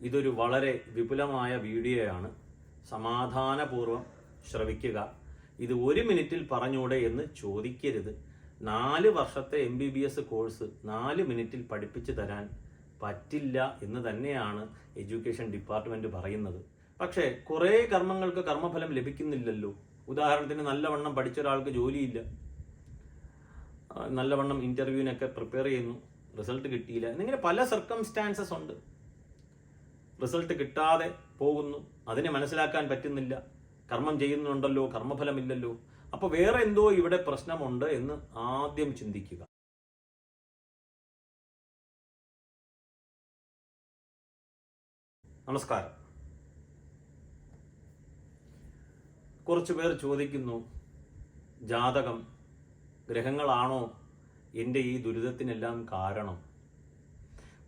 ഇതൊരു വളരെ വിപുലമായ വീഡിയോയാണ്. സമാധാനപൂർവം ശ്രവിക്കുക. ഇത് ഒരു മിനിറ്റിൽ പറഞ്ഞൂടെ എന്ന് ചോദിക്കരുത്. നാല് വർഷത്തെ M B B S course നാല് മിനിറ്റിൽ പഠിപ്പിച്ചു തരാൻ പറ്റില്ല എന്ന് തന്നെയാണ് എഡ്യൂക്കേഷൻ ഡിപ്പാർട്ട്മെന്റ് പറയുന്നത്. പക്ഷേ കുറേ കർമ്മങ്ങൾക്ക് കർമ്മഫലം ലഭിക്കുന്നില്ലല്ലോ. ഉദാഹരണത്തിന് നല്ലവണ്ണം പഠിച്ച ഒരാൾക്ക് ജോലിയില്ല. നല്ലവണ്ണം ഇന്റർവ്യൂവിനൊക്കെ പ്രിപ്പയർ ചെയ്യുന്നു. റിസൾട്ട് കിട്ടിയില്ല. എന്നിങ്ങനെ പല സർക്കംസ്റ്റാൻസസ് ഉണ്ട്. റിസൾട്ട് കിട്ടാതെ പോകുന്നു. അതിനെ മനസ്സിലാക്കാൻ പറ്റുന്നില്ല. കർമ്മം ചെയ്യുന്നുണ്ടല്ലോ കർമ്മഫലമില്ലല്ലോ. അപ്പോൾ വേറെ എന്തോ ഇവിടെ പ്രശ്നമുണ്ട് എന്ന് ആദ്യം ചിന്തിക്കുക. നമസ്കാരം. കുറച്ചു പേർ ചോദിക്കുന്നു ജാതകം ഗ്രഹങ്ങളാണോ എന്റെ ഈ ദുരിതത്തിനെല്ലാം കാരണം?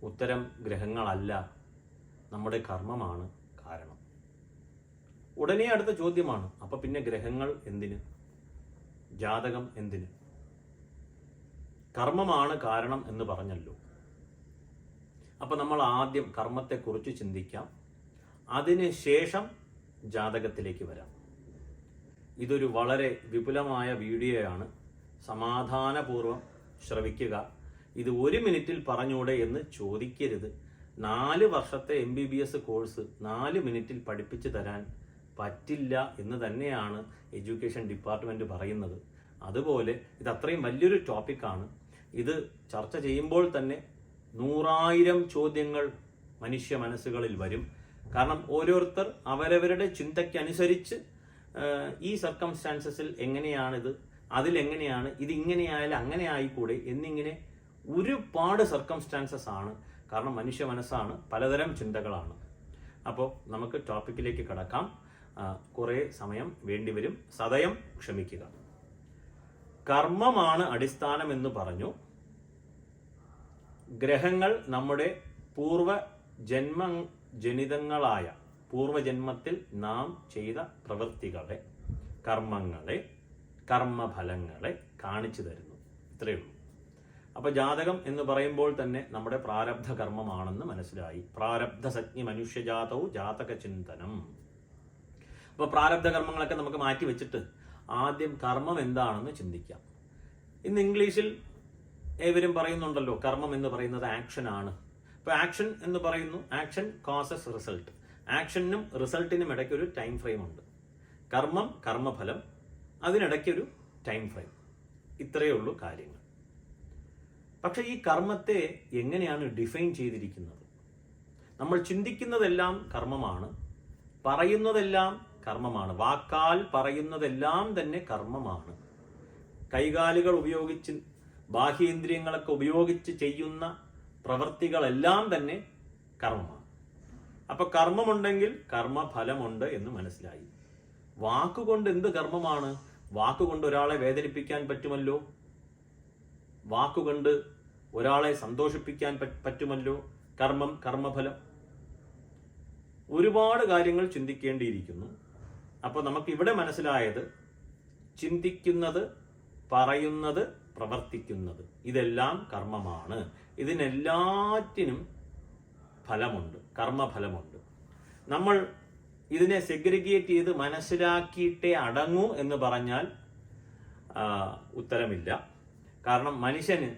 ഉത്തരം ഗ്രഹങ്ങളല്ല. നമ്മുടെ കർമ്മമാണ് കാരണം. ഉടനെ അടുത്ത ചോദ്യമാണ് അപ്പൊ പിന്നെ ഗ്രഹങ്ങൾ എന്തിന്? ജാതകം എന്തിന്? കർമ്മമാണ് കാരണം എന്ന് പറഞ്ഞല്ലോ. അപ്പൊ നമ്മൾ ആദ്യം കർമ്മത്തെക്കുറിച്ച് ചിന്തിക്കാം. അതിന് ശേഷം ജാതകത്തിലേക്ക് വരാം. ഇതൊരു വളരെ വിപുലമായ വീഡിയോയാണ്. സമാധാനപൂർവം ശ്രവിക്കുക. ഇത് ഒരു മിനിറ്റിൽ പറഞ്ഞൂടെ എന്ന് ചോദിക്കരുത്. നാല് വർഷത്തെ M B B S course നാല് മിനിറ്റിൽ പഠിപ്പിച്ചു തരാൻ പറ്റില്ല എന്ന് തന്നെയാണ് എഡ്യൂക്കേഷൻ ഡിപ്പാർട്ട്മെന്റ് പറയുന്നത്. അതുപോലെ ഇത് അത്രയും വലിയൊരു ടോപ്പിക്കാണ് ഇത് ചർച്ച ചെയ്യുമ്പോൾ തന്നെ നൂറായിരം ചോദ്യങ്ങൾ മനുഷ്യ മനസ്സുകളിൽ വരും. കാരണം ഓരോരുത്തർ അവരവരുടെ ചിന്തയ്ക്കനുസരിച്ച് ഈ സർക്കംസ്റ്റാൻസസിൽ എങ്ങനെയാണിത് അതിലെങ്ങനെയാണ് ഇതിങ്ങനെയായാലും അങ്ങനെ ആയിക്കൂടെ എന്നിങ്ങനെ ഒരുപാട് സർക്കംസ്റ്റാൻസസ് ആണ്. കാരണം മനുഷ്യ മനസ്സാണ് പലതരം ചിന്തകളാണ്. അപ്പോൾ നമുക്ക് ടോപ്പിക്കിലേക്ക് കടക്കാം. കുറേ സമയം വേണ്ടിവരും സദയം ക്ഷമിക്കുക. കർമ്മമാണ് അടിസ്ഥാനം എന്ന് പറഞ്ഞു. ഗ്രഹങ്ങൾ നമ്മുടെ പൂർവ ജന്മ ജനിതങ്ങളായ പൂർവജന്മത്തിൽ നാം ചെയ്ത പ്രവൃത്തികളെ കർമ്മങ്ങളെ കർമ്മഫലങ്ങളെ കാണിച്ചു തരുന്നു. ഇത്രയേ ഉള്ളൂ. അപ്പൊ ജാതകം എന്ന് പറയുമ്പോൾ തന്നെ നമ്മുടെ പ്രാരബ്ധ കർമ്മമാണെന്ന് മനസ്സിലായി. പ്രാരബ്ധ സജ്ഞി മനുഷ്യജാതവും ജാതക ചിന്തനം. അപ്പൊ പ്രാരബ്ധ കർമ്മങ്ങളൊക്കെ നമുക്ക് മാറ്റി വെച്ചിട്ട് ആദ്യം കർമ്മം എന്താണെന്ന് ചിന്തിക്കാം. ഇന്ന് ഇംഗ്ലീഷിൽ ഏവരും പറയുന്നുണ്ടല്ലോ കർമ്മം എന്ന് പറയുന്നത് ആക്ഷൻ ആണ്. ഇപ്പൊ ആക്ഷൻ എന്ന് പറയുന്നു ആക്ഷൻ കോസസ് റിസൾട്ട് ആക്ഷനും റിസൾട്ടിനും ഇടയ്ക്ക് ഒരു ടൈം ഫ്രെയിം ഉണ്ട്. കർമ്മം കർമ്മഫലം അതിനിടയ്ക്ക് ഒരു ടൈം ഫ്രെയിം ഇത്രയേ ഉള്ളൂ കാര്യങ്ങൾ. പക്ഷെ ഈ കർമ്മത്തെ എങ്ങനെയാണ് ഡിഫൈൻ ചെയ്തിരിക്കുന്നത്? നമ്മൾ ചിന്തിക്കുന്നതെല്ലാം കർമ്മമാണ് പറയുന്നതെല്ലാം കർമ്മമാണ് വാക്കാൽ പറയുന്നതെല്ലാം തന്നെ കർമ്മമാണ്. കൈകാലുകൾ ഉപയോഗിച്ച് ബാഹ്യേന്ദ്രിയങ്ങളൊക്കെ ഉപയോഗിച്ച് ചെയ്യുന്ന പ്രവൃത്തികളെല്ലാം തന്നെ കർമ്മമാണ്. അപ്പൊ കർമ്മമുണ്ടെങ്കിൽ കർമ്മഫലമുണ്ട് എന്ന് മനസ്സിലായി. വാക്കുകൊണ്ട് എന്ത് കർമ്മമാണ്? വാക്കുകൊണ്ട് ഒരാളെ വേദനിപ്പിക്കാൻ പറ്റുമല്ലോ? വാക്കുകൊണ്ട് ഒരാളെ സന്തോഷിപ്പിക്കാൻ പറ്റുമല്ലോ? കർമ്മം കർമ്മഫലം. ഒരുപാട് കാര്യങ്ങൾ ചിന്തിക്കേണ്ടിയിരിക്കുന്നു. അപ്പോൾ നമുക്ക് ഇവിടെ മനസ്സിലായത് ചിന്തിക്കുന്നത് പറയുന്നത് പ്രവർത്തിക്കുന്നത്. ഇതെല്ലാം കർമ്മമാണ്. ഇതിനെല്ലാറ്റിനും ഫലമുണ്ട്. കർമ്മഫലമുണ്ട്. നമ്മൾ ഇതിനെ സെഗ്രിഗേറ്റ് ചെയ്ത് മനസ്സിലാക്കിയിട്ടേ അടങ്ങൂ എന്ന് പറഞ്ഞാൽ ഉത്തരമില്ല. കാരണം മനുഷ്യന്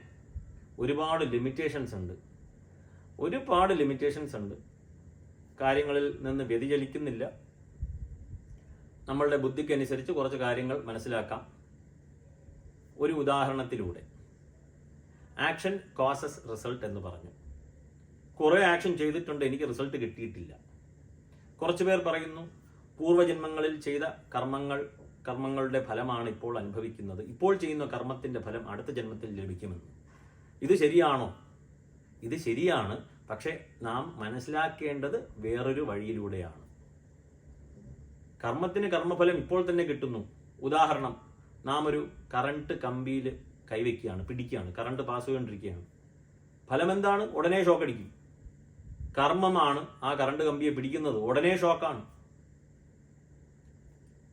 ഒരുപാട് ലിമിറ്റേഷൻസ് ഉണ്ട്. ഒരുപാട് ലിമിറ്റേഷൻസ് ഉണ്ട്. കാര്യങ്ങളിൽ നിന്ന് വ്യതിചലിക്കുന്നില്ല. നമ്മളുടെ ബുദ്ധിക്കനുസരിച്ച് കുറച്ച് കാര്യങ്ങൾ മനസ്സിലാക്കാം. ഒരു ഉദാഹരണത്തിലൂടെ. ആക്ഷൻ കോസസ് റിസൾട്ട് എന്ന് പറഞ്ഞു. കുറേ ആക്ഷൻ ചെയ്തിട്ടുണ്ട് എനിക്ക് റിസൾട്ട് കിട്ടിയിട്ടില്ല. കുറച്ചു പേർ പറയുന്നു പൂർവജന്മങ്ങളിൽ ചെയ്ത കർമ്മങ്ങൾ കർമ്മങ്ങളുടെ ഫലമാണ് ഇപ്പോൾ അനുഭവിക്കുന്നത്. ഇപ്പോൾ ചെയ്യുന്ന കർമ്മത്തിന്റെ ഫലം അടുത്ത ജന്മത്തിൽ ലഭിക്കുമെന്ന്. ഇത് ശരിയാണോ? ഇത് ശരിയാണ്. പക്ഷേ നാം മനസ്സിലാക്കേണ്ടത് വേറൊരു വഴിയിലൂടെയാണ്. കർമ്മത്തിന് കർമ്മഫലം ഇപ്പോൾ തന്നെ കിട്ടുന്നു. ഉദാഹരണം നാം ഒരു കറണ്ട് കമ്പിയിൽ കൈവയ്ക്കുകയാണ് പിടിക്കുകയാണ് കറണ്ട് പാസ് ചെയ്തുകൊണ്ടിരിക്കുകയാണ്. ഫലം എന്താണ് ഉടനെ ഷോക്കടിക്കും കർമ്മമാണ് ആ കറണ്ട് കമ്പിയെ പിടിക്കുന്നത്. ഉടനെ ഷോക്കാണ്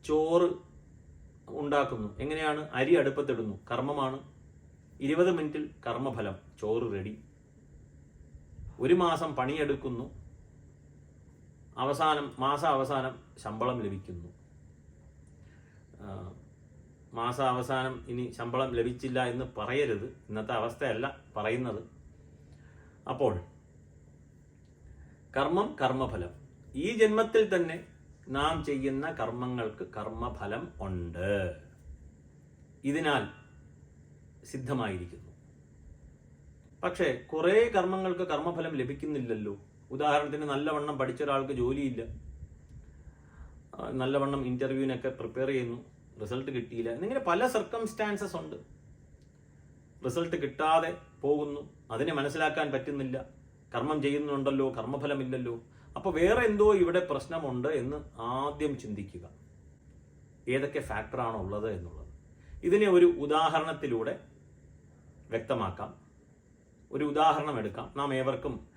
ചോറ് ഉണ്ടാക്കുന്നു. എങ്ങനെയാണ്? അരി അടുപ്പത്തിടുന്നു. കർമ്മമാണ്. ഇരുപത് മിനിറ്റിൽ കർമ്മഫലം. ചോറ് റെഡി. ഒരു മാസം പണിയെടുക്കുന്നു. അവസാനം മാസ അവസാനം ശമ്പളം ലഭിക്കുന്നു. മാസ അവസാനം ഇനി ശമ്പളം ലഭിച്ചില്ല എന്ന് പറയരുത്. ഇന്നത്തെ അവസ്ഥയല്ല പറയുന്നത്. അപ്പോൾ കർമ്മം കർമ്മഫലം. ഈ ജന്മത്തിൽ തന്നെ നാം ചെയ്യുന്ന കർമ്മങ്ങൾക്ക് കർമ്മഫലം ഉണ്ട്. ഇതിനാൽ സിദ്ധമായിരിക്കുന്നു. പക്ഷേ കുറേ കർമ്മങ്ങൾക്ക് കർമ്മഫലം ലഭിക്കുന്നില്ലല്ലോ. ഉദാഹരണത്തിന് നല്ലവണ്ണം പഠിച്ച ഒരാൾക്ക് ജോലിയില്ല. നല്ലവണ്ണം ഇന്റർവ്യൂവിനൊക്കെ പ്രിപ്പയർ ചെയ്യുന്നു. റിസൾട്ട് കിട്ടിയില്ല. എന്നിങ്ങനെ പല സർക്കംസ്റ്റാൻസസ് ഉണ്ട്. റിസൾട്ട് കിട്ടാതെ പോകുന്നു. അതിനെ മനസ്സിലാക്കാൻ പറ്റുന്നില്ല. കർമ്മം ചെയ്യുന്നുണ്ടല്ലോ കർമ്മഫലമില്ലല്ലോ. അപ്പൊ വേറെ എന്തോ ഇവിടെ പ്രശ്നമുണ്ട് എന്ന് ആദ്യം ചിന്തിക്കുക. ഏതൊക്കെ ഫാക്ടറാണ് ഉള്ളത് എന്നുള്ളത്. ഇതിനെ ഒരു ഉദാഹരണത്തിലൂടെ വ്യക്തമാക്കാം. ഒരു ഉദാഹരണം എടുക്കാം. നാം ഏവർക്കും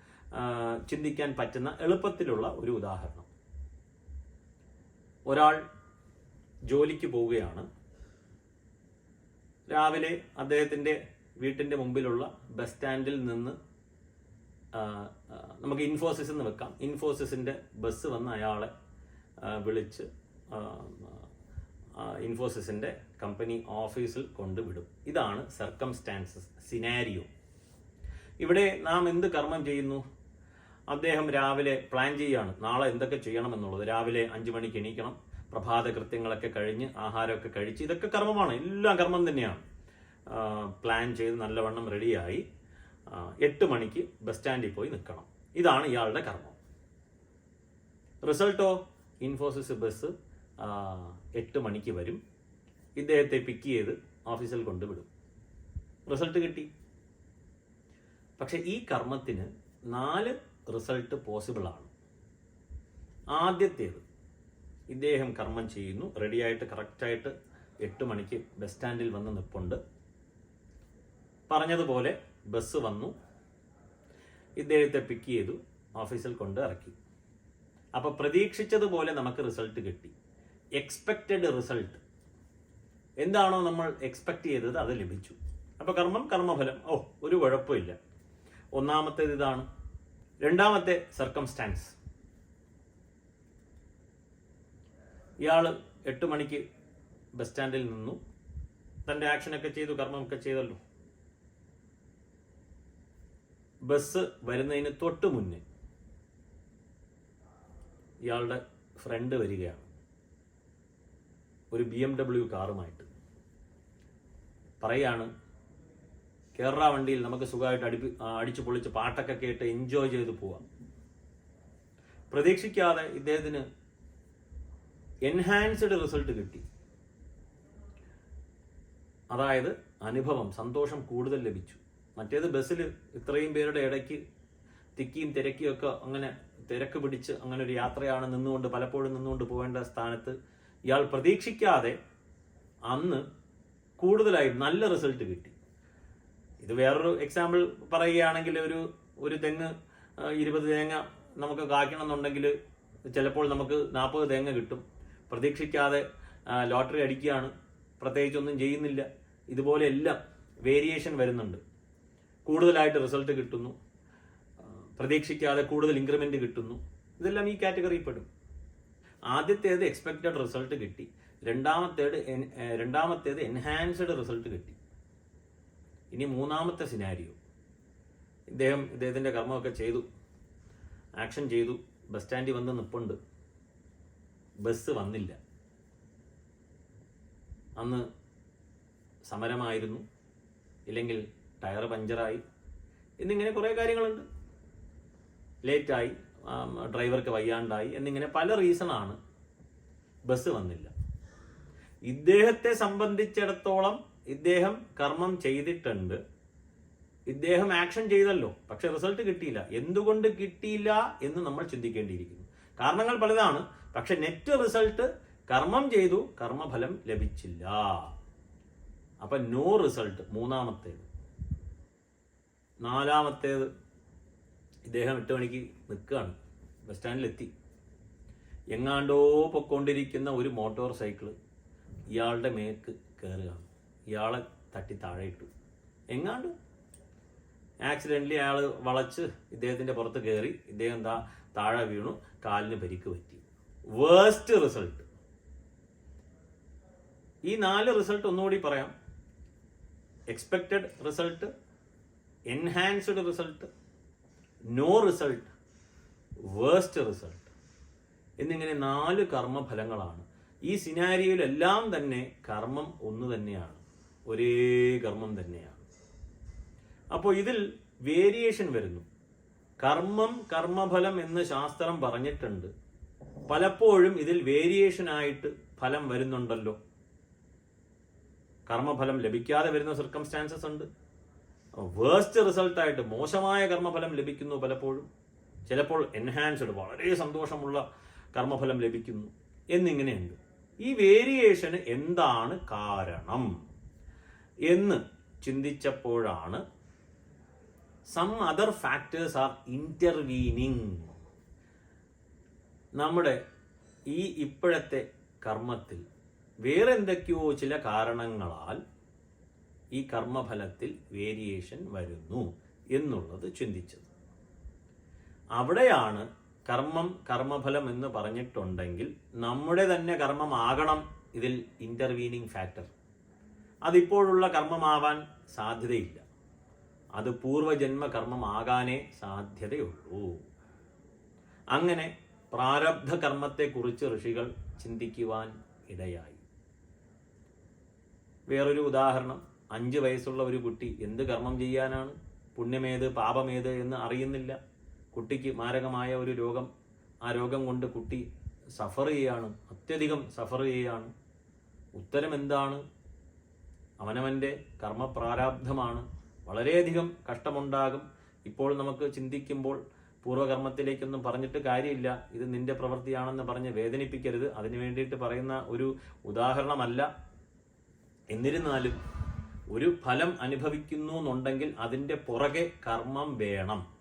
ചിന്തിക്കാൻ പറ്റുന്ന എളുപ്പത്തിലുള്ള ഒരു ഉദാഹരണം. ഒരാൾ ജോലിക്ക് പോവുകയാണ്. രാവിലെ അദ്ദേഹത്തിന്റെ വീട്ടിന്റെ മുമ്പിലുള്ള ബസ് സ്റ്റാൻഡിൽ നിന്ന് നമുക്ക് ഇൻഫോസിസ് എന്ന് വെക്കാം. ഇൻഫോസിസിന്റെ ബസ് വന്ന് അയാളെ വിളിച്ച് ഇൻഫോസിസിന്റെ കമ്പനി ഓഫീസിൽ കൊണ്ടുവിടും ഇതാണ് സർക്കംസ്റ്റാൻസസ് സിനാരിയോ ഇവിടെ നാം എന്ത് കർമ്മം ചെയ്യുന്നു? അദ്ദേഹം രാവിലെ പ്ലാൻ ചെയ്യുകയാണ്. നാളെ എന്തൊക്കെ ചെയ്യണം എന്നുള്ളത്. രാവിലെ അഞ്ചു മണിക്ക് എണീക്കണം. പ്രഭാത കൃത്യങ്ങളൊക്കെ കഴിഞ്ഞ് ആഹാരമൊക്കെ കഴിച്ച് ഇതൊക്കെ കർമ്മമാണ്. എല്ലാം കർമ്മം തന്നെയാണ്. പ്ലാൻ ചെയ്ത് നല്ലവണ്ണം റെഡിയായി എട്ട് മണിക്ക് ബസ് സ്റ്റാൻഡിൽ പോയി നിൽക്കണം. ഇതാണ് ഇയാളുടെ കർമ്മം. റിസൾട്ടോ ഇൻഫോസിസ് ബസ് എട്ട് മണിക്ക് വരും. ഇദ്ദേഹത്തെ പിക്ക് ചെയ്ത് ഓഫീസിൽ കൊണ്ടുവിടും. റിസൾട്ട് കിട്ടി. പക്ഷെ ഈ കർമ്മത്തിന് നാല് റിസൾട്ട് പോസിബിൾ ആണ്. ആദ്യത്തേത് ഇദ്ദേഹം കർമ്മം ചെയ്യുന്നു. റെഡിയായിട്ട് കറക്റ്റായിട്ട് എട്ട് മണിക്ക് ബസ് സ്റ്റാൻഡിൽ വന്ന് നിൽപ്പുണ്ട് പറഞ്ഞതുപോലെ ബസ് വന്നു. ഇദ്ദേഹത്തെ പിക്ക് ചെയ്തു ഓഫീസിൽ കൊണ്ട് ഇറക്കി. അപ്പോൾ പ്രതീക്ഷിച്ചതുപോലെ നമുക്ക് റിസൾട്ട് കിട്ടി. എക്സ്പെക്റ്റഡ് റിസൾട്ട് എന്താണോ നമ്മൾ എക്സ്പെക്ട് ചെയ്തത് അത് ലഭിച്ചു. അപ്പോൾ കർമ്മം കർമ്മഫലം. ഓ ഒരു കുഴപ്പമില്ല. ഒന്നാമത്തേത് ഇതാണ്. രണ്ടാമത്തെ സർക്കംസ്റ്റാൻസ് ഇയാൾ എട്ട് മണിക്ക് ബസ് സ്റ്റാൻഡിൽ നിന്നു. തന്റെ ആക്ഷനൊക്കെ ചെയ്തു കർമ്മമൊക്കെ ചെയ്തല്ലോ. ബസ് വരുന്നതിന് തൊട്ട് മുന്നേ ഇയാളുടെ ഫ്രണ്ട് വരികയാണ്. ഒരു ബി എം ഡബ്ല്യു കാറുമായിട്ട്. പറയാണ് കേരള വണ്ടിയിൽ നമുക്ക് സുഖമായിട്ട് അടിപ്പി അടിച്ചു പൊളിച്ച് പാട്ടൊക്കെ കേട്ട് എൻജോയ് ചെയ്ത് പോവാം. പ്രതീക്ഷിക്കാതെ ഇദ്ദേഹത്തിന് എൻഹാൻസ്ഡ് റിസൾട്ട് കിട്ടി. അതായത് അനുഭവം സന്തോഷം കൂടുതൽ ലഭിച്ചു. മറ്റേത് ബസ്സിൽ ഇത്രയും പേരുടെ ഇടയ്ക്ക് തിക്കിയും തിരക്കിയും ഒക്കെ അങ്ങനെ തിരക്ക് പിടിച്ച് അങ്ങനെ ഒരു യാത്രയാണ് നിന്നുകൊണ്ട് പലപ്പോഴും നിന്നുകൊണ്ട് പോകേണ്ട സ്ഥാനത്ത് ഇയാൾ പ്രതീക്ഷിക്കാതെ അന്ന് കൂടുതലായി നല്ല റിസൾട്ട് കിട്ടി. ഇത് വേറൊരു എക്സാമ്പിൾ പറയുകയാണെങ്കിൽ ഒരു ഒരു തെങ്ങ് ഇരുപത് തേങ്ങ നമുക്ക് കായ്ക്കണം എന്നുണ്ടെങ്കിൽ ചിലപ്പോൾ നമുക്ക് നാൽപ്പത് തേങ്ങ കിട്ടും. പ്രതീക്ഷിക്കാതെ ലോട്ടറി അടിക്കുകയാണ്. പ്രത്യേകിച്ചൊന്നും ചെയ്യുന്നില്ല. ഇതുപോലെ എല്ലാം വേരിയേഷൻ വരുന്നുണ്ട്. കൂടുതലായിട്ട് റിസൾട്ട് കിട്ടുന്നു. പ്രതീക്ഷിക്കാതെ കൂടുതൽ ഇൻക്രിമെന്റ് കിട്ടുന്നു. ഇതെല്ലാം ഈ കാറ്റഗറിയിൽ പെടും. ആദ്യത്തേത് എക്സ്പെക്റ്റഡ് റിസൾട്ട് കിട്ടി. രണ്ടാമത്തേത് രണ്ടാമത്തേത് എൻഹാൻസ്ഡ് റിസൾട്ട് കിട്ടി. ഇനി മൂന്നാമത്തെ സിനാരിയോ ഇദ്ദേഹം ഇദ്ദേഹത്തിന്റെ കർമ്മമൊക്കെ ചെയ്തു. ആക്ഷൻ ചെയ്തു. ബസ് സ്റ്റാൻഡിൽ വന്ന് നിപ്പുണ്ട്. ബസ് വന്നില്ല. അന്ന് സമരമായിരുന്നു. ഇല്ലെങ്കിൽ ടയർ പഞ്ചറായി. എന്നിങ്ങനെ കുറേ കാര്യങ്ങളുണ്ട്. ലേറ്റായി ഡ്രൈവർക്ക് വയ്യാണ്ടായി എന്നിങ്ങനെ പല റീസണാണ്. ബസ് വന്നില്ല. ഇദ്ദേഹത്തെ സംബന്ധിച്ചിടത്തോളം ഇദ്ദേഹം കർമ്മം ചെയ്തിട്ടുണ്ട്. ഇദ്ദേഹം ആക്ഷൻ ചെയ്തല്ലോ. പക്ഷെ റിസൾട്ട് കിട്ടിയില്ല. എന്തുകൊണ്ട് കിട്ടിയില്ല എന്ന് നമ്മൾ ചിന്തിക്കേണ്ടിയിരിക്കുന്നു. കാരണങ്ങൾ പലതാണ്. പക്ഷെ നെറ്റ് റിസൾട്ട് കർമ്മം ചെയ്തു. കർമ്മഫലം ലഭിച്ചില്ല. അപ്പൊ നോ റിസൾട്ട് മൂന്നാമത്തേത്. നാലാമത്തേത് ഇദ്ദേഹം എട്ട് മണിക്ക് നിൽക്കുകയാണ്. ബസ് സ്റ്റാൻഡിലെത്തി. എങ്ങാണ്ടോ പൊക്കൊണ്ടിരിക്കുന്ന ഒരു മോട്ടോർ സൈക്കിൾ ഇയാളുടെ മേക്ക് കയറുകയാണ്. ഇയാളെ തട്ടി താഴെ ഇട്ടു എങ്ങാണ്ട്? ആക്സിഡന്റലി അയാൾ വളച്ച് ഇദ്ദേഹത്തിന്റെ പുറത്ത് കയറി. ഇദ്ദേഹം എന്താ താഴെ വീണു. കാലിന് പരിക്ക് പറ്റി. വേസ്റ്റ് റിസൾട്ട് ഈ നാല് റിസൾട്ട് ഒന്നുകൂടി പറയാം. Expected result enhanced result no result waste result എന്നിങ്ങനെ നാല് കർമ്മഫലങ്ങളാണ്. ഈ സിനാരിയോയിലെല്ലാം തന്നെ കർമ്മം ഒന്ന് തന്നെയാണ്. ഒരേ കർമ്മം തന്നെയാണ്. അപ്പോൾ ഇതിൽ വേരിയേഷൻ വരുന്നു. കർമ്മം കർമ്മഫലം എന്ന് ശാസ്ത്രം പറഞ്ഞിട്ടുണ്ട്. പലപ്പോഴും ഇതിൽ വേരിയേഷൻ ആയിട്ട് ഫലം വരുന്നുണ്ടല്ലോ. കർമ്മഫലം ലഭിക്കാതെ വരുന്ന സർക്കംസ്റ്റാൻസസ് ഉണ്ട്. വേസ്റ്റ് റിസൾട്ടായിട്ട് മോശമായ കർമ്മഫലം ലഭിക്കുന്നു പലപ്പോഴും. ചിലപ്പോൾ എൻഹാൻസ്ഡ് വളരെ സന്തോഷമുള്ള കർമ്മഫലം ലഭിക്കുന്നു എന്നിങ്ങനെയുണ്ട്. ഈ വേരിയേഷന് എന്താണ് കാരണം? എന്ന് ചിന്തിച്ചപ്പോഴാണ് some other factors are intervening നമ്മുടെ ഈ ഇപ്പോഴത്തെ കർമ്മത്തിൽ വേറെന്തൊക്കെയോ ചില കാരണങ്ങളാൽ ഈ കർമ്മഫലത്തിൽ വേരിയേഷൻ വരുന്നു എന്നുള്ളത് ചിന്തിച്ചത്. അവിടെയാണ് കർമ്മം കർമ്മഫലം എന്ന് പറഞ്ഞിട്ടുണ്ടെങ്കിൽ നമ്മുടെ തന്നെ കർമ്മമാകണം ഇതിൽ ഇന്റർവീനിങ് ഫാക്ടർ അതിപ്പോഴുള്ള കർമ്മമാവാൻ സാധ്യതയില്ല. അത് പൂർവജന്മ കർമ്മമാകാനേ സാധ്യതയുള്ളൂ. അങ്ങനെ പ്രാരബ്ധ കർമ്മത്തെക്കുറിച്ച് ഋഷികൾ ചിന്തിക്കുവാൻ ഇടയായി. വേറൊരു ഉദാഹരണം. അഞ്ച് വയസ്സുള്ള ഒരു കുട്ടി എന്ത് കർമ്മം ചെയ്യാനാണ്? പുണ്യമേത് പാപമേത് എന്ന് അറിയുന്നില്ല. കുട്ടിക്ക് മാരകമായ ഒരു രോഗം. ആ രോഗം കൊണ്ട് കുട്ടി സഫർ ചെയ്യാണ്. അത്യധികം സഫർ ചെയ്യാണ്. ഉത്തരം എന്താണ്? അവനവന്റെ കർമ്മപ്രാരാബ്ധമാണ്. വളരെയധികം കഷ്ടമുണ്ടാകും. ഇപ്പോൾ നമുക്ക് ചിന്തിക്കുമ്പോൾ പൂർവകർമ്മത്തിലേക്കൊന്നും പറഞ്ഞിട്ട് കാര്യമില്ല. ഇത് നിന്റെ പ്രവൃത്തിയാണെന്ന് പറഞ്ഞ് വേദനിപ്പിക്കരുത്. അതിനു വേണ്ടിയിട്ട് പറയുന്ന ഒരു ഉദാഹരണമല്ല. എന്നിരുന്നാലും ഒരു ഫലം അനുഭവിക്കുന്നു എന്നുണ്ടെങ്കിൽ അതിന്റെ പുറകെ കർമ്മം വേണം.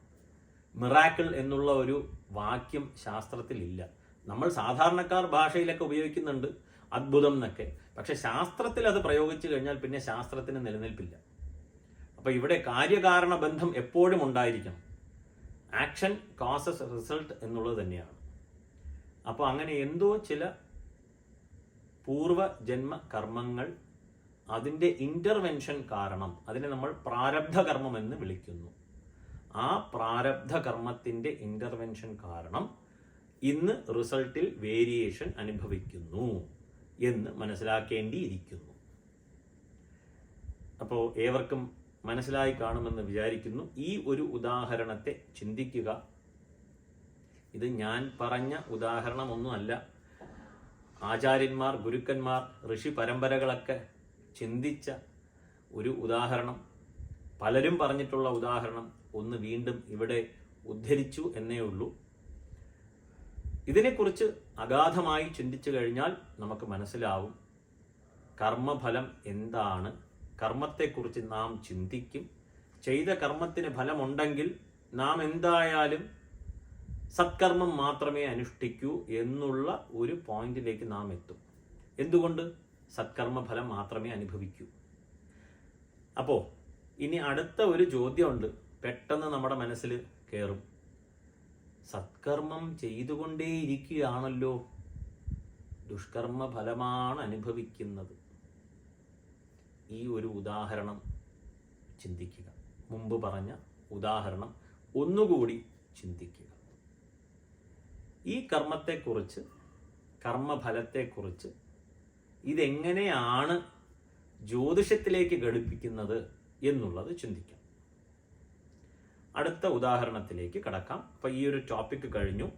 മിറാക്കിൾ എന്നുള്ള ഒരു വാക്യം ശാസ്ത്രത്തിൽ ഇല്ല നമ്മൾ സാധാരണക്കാർ ഭാഷയിലൊക്കെ ഉപയോഗിക്കുന്നുണ്ട് അത്ഭുതം എന്നൊക്കെ. പക്ഷെ ശാസ്ത്രത്തിൽ അത് പ്രയോഗിച്ചു കഴിഞ്ഞാൽ പിന്നെ ശാസ്ത്രത്തിന് നിലനിൽപ്പില്ല. അപ്പൊ ഇവിടെ കാര്യകാരണ ബന്ധം എപ്പോഴും ഉണ്ടായിരിക്കണം. ആക്ഷൻ കോസസ് റിസൾട്ട് എന്നുള്ളത് തന്നെയാണ്. അപ്പോൾ അങ്ങനെ എന്തോ ചില പൂർവ ജന്മ കർമ്മങ്ങൾ അതിന്റെ ഇന്റർവെൻഷൻ കാരണം അതിനെ നമ്മൾ പ്രാരബ്ധ കർമ്മം എന്ന് വിളിക്കുന്നു. ആ പ്രാരബ്ധ കർമ്മത്തിന്റെ ഇന്റർവെൻഷൻ കാരണം ഇന്ന് റിസൾട്ടിൽ വേരിയേഷൻ അനുഭവിക്കുന്നു എന്ന് മനസ്സിലാക്കേണ്ടിയിരിക്കുന്നു. അപ്പോൾ ഏവർക്കും മനസ്സിലായി കാണുമെന്ന് വിചാരിക്കുന്നു. ഈ ഒരു ഉദാഹരണത്തെ ചിന്തിക്കുക. ഇത് ഞാൻ പറഞ്ഞ ഉദാഹരണമൊന്നുമല്ല. ആചാര്യന്മാർ ഗുരുക്കന്മാർ ഋഷി പരമ്പരകളൊക്കെ ചിന്തിച്ച ഒരു ഉദാഹരണം പലരും പറഞ്ഞിട്ടുള്ള ഉദാഹരണം ഒന്ന് വീണ്ടും ഇവിടെ ഉദ്ധരിച്ചു എന്നേ ഉള്ളൂ. ഇതിനെക്കുറിച്ച് അഗാധമായി ചിന്തിച്ചു കഴിഞ്ഞാൽ നമുക്ക് മനസ്സിലാവും കർമ്മഫലം എന്താണ്. കർമ്മത്തെക്കുറിച്ച് നാം ചിന്തിക്കും. ചെയ്ത കർമ്മത്തിന് ഫലമുണ്ടെങ്കിൽ നാം എന്തായാലും സത്കർമ്മം മാത്രമേ അനുഷ്ഠിക്കൂ എന്നുള്ള ഒരു പോയിന്റിലേക്ക് നാം എത്തും. എന്തുകൊണ്ട്? സത്കർമ്മ ഫലം മാത്രമേ അനുഭവിക്കൂ. അപ്പോൾ ഇനി അടുത്ത ഒരു ചോദ്യമുണ്ട്. പെട്ടെന്ന് നമ്മുടെ മനസ്സിൽ കയറും സത്കർമ്മം ചെയ്തുകൊണ്ടേയിരിക്കുകയാണല്ലോ ദുഷ്കർമ്മ ഫലമാണ് അനുഭവിക്കുന്നത്. ഈ ഒരു ഉദാഹരണം ചിന്തിക്കുക. മുമ്പ് പറഞ്ഞ ഉദാഹരണം ഒന്നുകൂടി ചിന്തിക്കുക. ഈ കർമ്മത്തെക്കുറിച്ച് കർമ്മഫലത്തെക്കുറിച്ച് ഇതെങ്ങനെയാണ് ജ്യോതിഷത്തിലേക്ക് ഘടിപ്പിക്കുന്നത് എന്നുള്ളത് ചിന്തിക്കാം. അടുത്ത ഉദാഹരണത്തിലേക്ക് കടക്കാം. അപ്പോൾ ഈ ഒരു ടോപ്പിക് കഴിഞ്ഞു.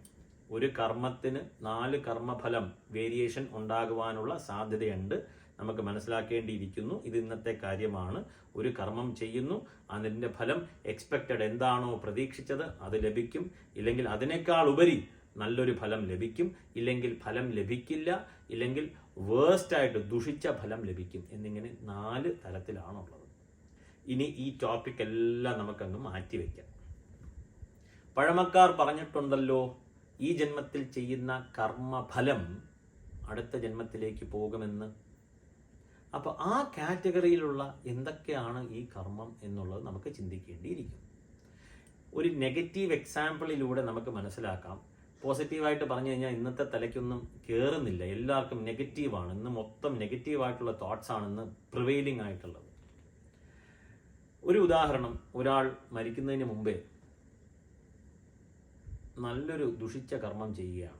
ഒരു കർമ്മത്തിന് നാല് കർമ്മഫലം വേരിയേഷൻ ഉണ്ടാകുവാനുള്ള സാധ്യതയുണ്ട്. നമുക്ക് മനസ്സിലാക്കേണ്ടിയിരിക്കുന്നു. ഇത് ഇന്നത്തെ കാര്യമാണ്. ഒരു കർമ്മം ചെയ്യുന്നു. അതിന്റെ ഫലം എക്സ്പെക്റ്റഡ് എന്താണോ പ്രതീക്ഷിച്ചത് അത് ലഭിക്കും. ഇല്ലെങ്കിൽ അതിനേക്കാൾ ഉപരി നല്ലൊരു ഫലം ലഭിക്കും. ഇല്ലെങ്കിൽ ഫലം ലഭിക്കില്ല. ഇല്ലെങ്കിൽ വേസ്റ്റ് ആയിട്ട് ദുഷിച്ച ഫലം ലഭിക്കും എന്നിങ്ങനെ നാല് തലത്തിലാണുള്ളത്. ഇനി ഈ ടോപ്പിക് എല്ലാം നമുക്കങ്ങ് മാറ്റിവെക്കാം പഴമക്കാർ പറഞ്ഞിട്ടുണ്ടല്ലോ ഈ ജന്മത്തിൽ ചെയ്യുന്ന കർമ്മഫലം അടുത്ത ജന്മത്തിലേക്ക് പോകുമെന്ന്. അപ്പോൾ ആ കാറ്റഗറിയിലുള്ള എന്തൊക്കെയാണ് ഈ കർമ്മം എന്നുള്ളത് നമുക്ക് ചിന്തിക്കേണ്ടിയിരിക്കും. ഒരു നെഗറ്റീവ് എക്സാമ്പിളിലൂടെ നമുക്ക് മനസ്സിലാക്കാം. പോസിറ്റീവായിട്ട് പറഞ്ഞു കഴിഞ്ഞാൽ ഇന്നത്തെ തലയ്ക്കൊന്നും കയറുന്നില്ല എല്ലാവർക്കും നെഗറ്റീവാണ്. ഇന്ന് മൊത്തം നെഗറ്റീവായിട്ടുള്ള തോട്ട്സ് ആണ് ഇന്ന് പ്രിവെയിലിംഗ് ആയിട്ടുള്ളത്. ഒരു ഉദാഹരണം. ഒരാൾ മരിക്കുന്നതിന് മുമ്പേ നല്ലൊരു ദുഷിച്ച കർമ്മം ചെയ്യുകയാണ്.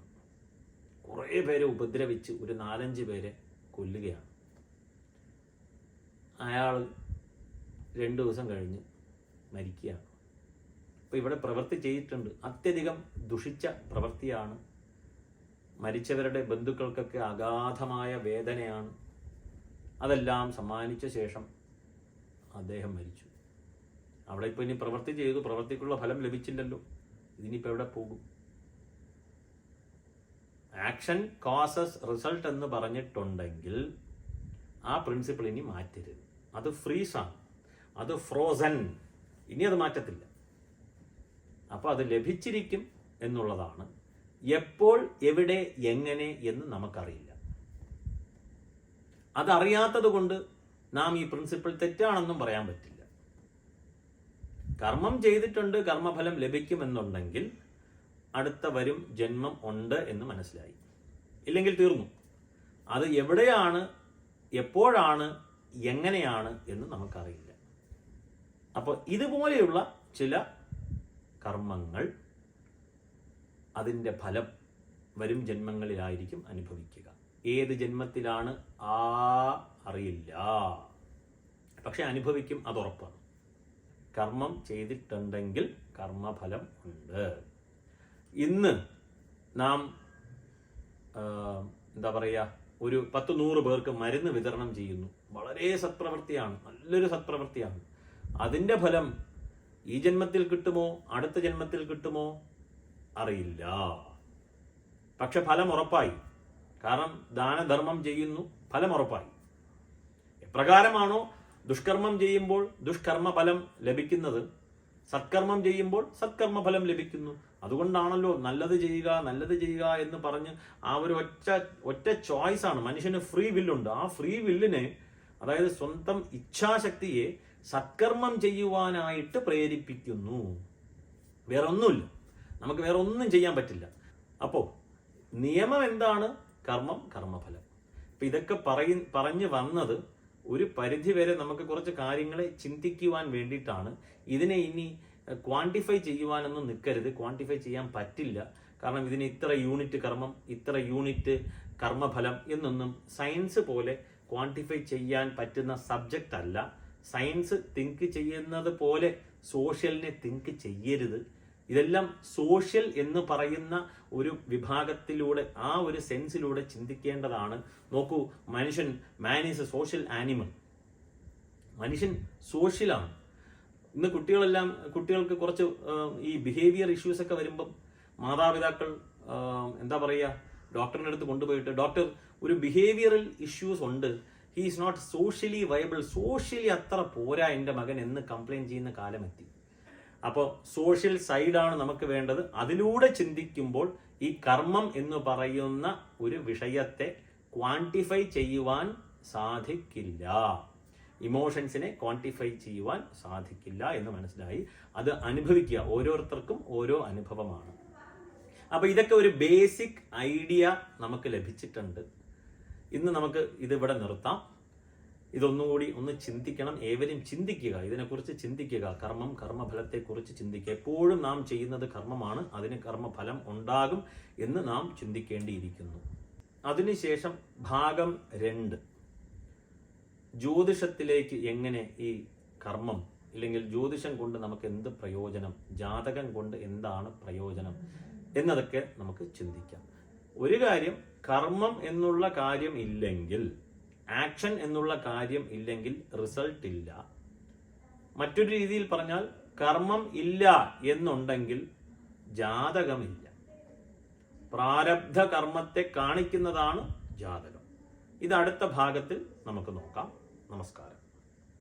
കുറേ പേരെ ഉപദ്രവിച്ച് ഒരു നാലഞ്ച് പേരെ കൊല്ലുകയാണ്. അയാൾ രണ്ട് ദിവസം കഴിഞ്ഞ് മരിക്കുകയാണ്. അപ്പോൾ ഇവിടെ പ്രവൃത്തി ചെയ്തിട്ടുണ്ട്. അത്യധികം ദുഷിച്ച പ്രവൃത്തിയാണ്. മരിച്ചവരുടെ ബന്ധുക്കൾക്കൊക്കെ അഗാധമായ വേദനയാണ്. അതെല്ലാം സമ്മാനിച്ച ശേഷം അദ്ദേഹം മരിച്ചു. അവിടെ ഇപ്പോൾ ഇനി പ്രവൃത്തി ചെയ്തു. പ്രവൃത്തിക്കുള്ള ഫലം ലഭിച്ചില്ലല്ലോ. ഇതിനിപ്പോൾ എവിടെ പോകും? ആക്ഷൻ കോസസ് റിസൾട്ട് എന്ന് പറഞ്ഞിട്ടുണ്ടെങ്കിൽ ആ പ്രിൻസിപ്പിൾ ഇനി മാറ്റരുത്. അത് ഫ്രീസാണ് അത് ഫ്രോസൺ ഇനി അത് മാറ്റത്തില്ല. അപ്പോൾ അത് ലഭിച്ചിരിക്കും എന്നുള്ളതാണ്. എപ്പോൾ എവിടെ എങ്ങനെ എന്ന് നമുക്കറിയില്ല. അതറിയാത്തത് കൊണ്ട് നാം ഈ പ്രിൻസിപ്പിൾ തെറ്റാണെന്നും പറയാൻ പറ്റില്ല. കർമ്മം ചെയ്തിട്ടുണ്ട് കർമ്മഫലം ലഭിക്കുമെന്നുണ്ടെങ്കിൽ അടുത്ത വരും ജന്മം ഉണ്ട് എന്ന് മനസ്സിലായി. ഇല്ലെങ്കിൽ തീർന്നു. അത് എവിടെയാണ് എപ്പോഴാണ് എങ്ങനെയാണ് എന്ന് നമുക്കറിയില്ല. അപ്പോൾ ഇതുപോലെയുള്ള ചില കർമ്മങ്ങൾ അതിന്റെ ഫലം വരും ജന്മങ്ങളിലായിരിക്കും അനുഭവിക്കുക. ഏത് ജന്മത്തിലാണ്? ആ അറിയില്ല. പക്ഷെ അനുഭവിക്കും അത് ഉറപ്പാണ്. കർമ്മം ചെയ്തിട്ടുണ്ടെങ്കിൽ കർമ്മഫലം ഉണ്ട്. ഇന്ന് നാം എന്താ പറയുക ഒരു പത്ത് നൂറ് പേർക്ക് മരുന്ന് വിതരണം ചെയ്യുന്നു. വളരെ സത്പ്രവൃത്തിയാണ് നല്ലൊരു സത്പ്രവൃത്തിയാണ്. അതിന്റെ ഫലം ഈ ജന്മത്തിൽ കിട്ടുമോ? അടുത്ത ജന്മത്തിൽ കിട്ടുമോ? അറിയില്ല. പക്ഷെ ഫലം ഉറപ്പായി. കാരണം ദാനധർമ്മം ചെയ്യുന്നു ഫലം ഉറപ്പായി. എപ്രകാരമാണോ ദുഷ്കർമ്മം ചെയ്യുമ്പോൾ ദുഷ്കർമ്മ ഫലം ലഭിക്കുന്നത്? സത്കർമ്മം ചെയ്യുമ്പോൾ സത്കർമ്മ ഫലം ലഭിക്കുന്നു. അതുകൊണ്ടാണല്ലോ നല്ലത് ചെയ്യുക നല്ലത് ചെയ്യുക എന്ന് പറഞ്ഞ് ആ ഒരു ഒറ്റ ഒറ്റ ചോയ്സാണ് മനുഷ്യന് ഫ്രീ വില്ലുണ്ട് ആ ഫ്രീ വില്ലിനെ അതായത് സ്വന്തം ഇച്ഛാശക്തിയെ സത്കർമ്മം ചെയ്യുവാനായിട്ട് പ്രേരിപ്പിക്കുന്നു. വേറെ ഒന്നുമില്ല നമുക്ക് വേറെ ഒന്നും ചെയ്യാൻ പറ്റില്ല. അപ്പോൾ നിയമം എന്താണ്? കർമ്മം കർമ്മഫലം. ഇപ്പം ഇതൊക്കെ പറയ പറഞ്ഞു വന്നത് ഒരു പരിധി വരെ നമുക്ക് കുറച്ച് കാര്യങ്ങളെ ചിന്തിക്കുവാൻ വേണ്ടിയിട്ടാണ്. ഇതിനെ ഇനി ക്വാണ്ടിഫൈ ചെയ്യുവാനൊന്നും നിൽക്കരുത്. ക്വാണ്ടിഫൈ ചെയ്യാൻ പറ്റില്ല. കാരണം ഇതിന് ഇത്ര യൂണിറ്റ് കർമ്മം ഇത്ര യൂണിറ്റ് കർമ്മഫലം എന്നൊന്നും സയൻസ് പോലെ ക്വാണ്ടിഫൈ ചെയ്യാൻ പറ്റുന്ന സബ്ജക്റ്റ് അല്ല. സയൻസ് തിങ്ക് ചെയ്യുന്നത് പോലെ സോഷ്യലിനെ തിങ്ക് ചെയ്യരുത്. ഇതെല്ലാം സോഷ്യൽ എന്ന് പറയുന്ന ഒരു വിഭാഗത്തിലൂടെ ആ ഒരു സെൻസിലൂടെ ചിന്തിക്കേണ്ടതാണ്. നോക്കൂ മനുഷ്യൻ man is a social animal മനുഷ്യൻ സോഷ്യലാണ്. ഇന്ന് കുട്ടികളെല്ലാം കുട്ടികൾക്ക് കുറച്ച് ഈ ബിഹേവിയർ ഇഷ്യൂസ് ഒക്കെ വരുമ്പം മാതാപിതാക്കൾ എന്താ പറയുക ഡോക്ടറിന്റെ അടുത്ത് കൊണ്ടുപോയിട്ട് ഡോക്ടർ ഒരു ബിഹേവിയറൽ ഇഷ്യൂസ് ഉണ്ട്. He is not socially viable socially അത്ര പോരാ എന്റെ മകൻ എന്ന് കംപ്ലൈന്റ് ചെയ്യുന്ന കാലമെത്തി. അപ്പോൾ സോഷ്യൽ സൈഡാണ് നമുക്ക് വേണ്ടത്. അതിലൂടെ ചിന്തിക്കുമ്പോൾ ഈ കർമ്മം എന്ന് പറയുന്ന ഒരു വിഷയത്തെ ക്വാണ്ടിഫൈ ചെയ്യുവാൻ സാധിക്കില്ല. ഇമോഷൻസിനെ ക്വാണ്ടിഫൈ ചെയ്യുവാൻ സാധിക്കില്ല എന്ന് മനസ്സിലായി. അത് അനുഭവിക്കുക. ഓരോരുത്തർക്കും ഓരോ അനുഭവമാണ്. അപ്പൊ ഇതൊക്കെ ഒരു ബേസിക് ഐഡിയ നമുക്ക് ലഭിച്ചിട്ടുണ്ട്. ഇന്ന് നമുക്ക് ഇത് ഇവിടെ നിർത്താം. ഇതൊന്നുകൂടി ഒന്ന് ചിന്തിക്കണം. ഏവരും ചിന്തിക്കുക. ഇതിനെക്കുറിച്ച് ചിന്തിക്കുക. കർമ്മം കർമ്മഫലത്തെക്കുറിച്ച് ചിന്തിക്കുക. എപ്പോഴും നാം ചെയ്യുന്നത് കർമ്മമാണ്. അതിന് കർമ്മഫലം ഉണ്ടാകും എന്ന് നാം ചിന്തിക്കേണ്ടിയിരിക്കുന്നു. അതിനുശേഷം ഭാഗം രണ്ട്. ജ്യോതിഷത്തിലേക്ക് എങ്ങനെ ഈ കർമ്മം ഇല്ലെങ്കിൽ ജ്യോതിഷം കൊണ്ട് നമുക്ക് എന്ത് പ്രയോജനം ജാതകം കൊണ്ട് എന്താണ് പ്രയോജനം എന്നതൊക്കെ നമുക്ക് ചിന്തിക്കാം. ഒരു കാര്യം കർമ്മം എന്നുള്ള കാര്യം ഇല്ലെങ്കിൽ ആക്ഷൻ എന്നുള്ള കാര്യം ഇല്ലെങ്കിൽ റിസൾട്ട് ഇല്ല. മറ്റൊരു രീതിയിൽ പറഞ്ഞാൽ കർമ്മം ഇല്ല എന്നുണ്ടെങ്കിൽ ജാതകമില്ല. പ്രാരബ്ധ കർമ്മത്തെ കാണിക്കുന്നതാണ് ജാതകം. ഇത് അടുത്ത ഭാഗത്തിൽ നമുക്ക് നോക്കാം. നമസ്കാരം.